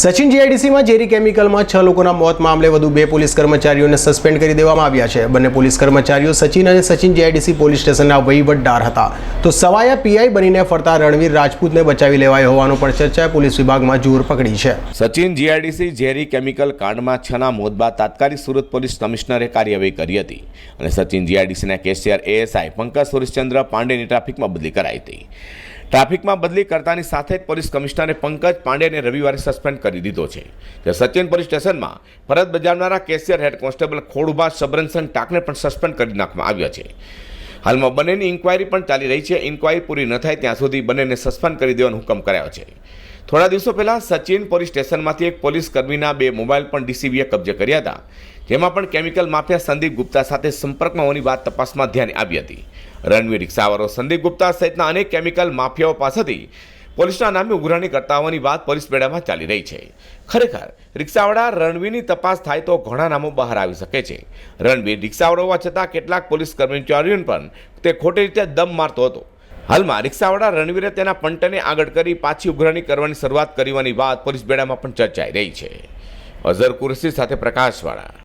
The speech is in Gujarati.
સચિન જીઆઈડીસીમાં ઝેરી કેમિકલમાં છ લોકોના મોત મામલે વધુ બે પોલીસ કર્મચારીઓને સસ્પેન્ડ કરી દેવામાં આવ્યા છે. બંને પોલીસ કર્મચારીઓ સચિન અને સચિન જીઆઈડીસી પોલીસ સ્ટેશનના વહીવટદાર હતા. તો સવાયા પીઆઈ બનીને ફરતા રણવીર રાજપૂતને બચાવી લેવાયો હોવાનું પણ ચર્ચાએ પોલીસ વિભાગમાં જોર પકડી છે. સચિન જીઆઈડીસી ઝેરી કેમિકલ કાંડમાં છના મોત બાદ તાત્કાલિક સુરત પોલીસ કમિશનરે કાર્યવાહી કરી હતી અને સચિન જીઆઈડીસીના કેસીઆર એએસઆઈ પંકજ સુરેશચંદ્ર પાંડેની ટ્રાફિકમાં બદલી કરાઈ હતી. ટ્રાફિકમાં બદલી કરતાની સાથે જ પોલીસ કમિશનરે પંકજ પાંડેને રવિવારે સસ્પેન્ડ કરી દીધો છે. જે સચિન પોલીસ સ્ટેશનમાં ફરજ બજાવનારા cashier head constable Khodubha Sabarnasan ટાકને પણ સસ્પેન્ડ કરી નાખવામાં આવ્યા છે. હાલમાં બંનેની ઇન્કવાયરી પણ ચાલી રહી છે. ઇન્કવાયરી પૂરી ન થાય ત્યાં સુધી બંનેને સસ્પેન્ડ કરી દેવાનો હુકમ કરાયો છે. થોડા દિવસો પહેલાં સચિન પોલીસ સ્ટેશનમાંથી એક પોલીસ કર્મીના બે મોબાઈલ પણ ડીસીબીએ કબજે કર્યા હતા. જેમાં પણ કેમિકલ માફિયા સંદીપ ગુપ્તા સાથે સંપર્કમાં હોવાની વાત તપાસમાં ધ્યાને આવી હતી. રણવીર રિક્ષાવાળો સંદીપ ગુપ્તા સહિતના અનેક કેમિકલ માફિયાઓ પાસેથી પોલીસના નામે ઉઘરાણી કરતા હોવાની વાત પોલીસ મેળામાં ચાલી રહી છે. ખરેખર, રિક્ષાવાળા રણવીરની તપાસ થાય તો ઘણા નામો બહાર આવી શકે છે. રણવીર રિક્ષાવાળો હોવા છતાં કેટલાક પોલીસ કર્મચારીઓને પણ તે ખોટી રીતે દમ મારતો હતો. હાલમાં રિક્ષાવાળા રણવીરે તેના પંટને આગળ કરી પાછી ઉઘરાણી કરવાની શરૂઆત કરવાની વાત પોલીસ બેડામાં પણ ચર્ચાઈ રહી છે. અઝર કુરશી સાથે પ્રકાશવાળા.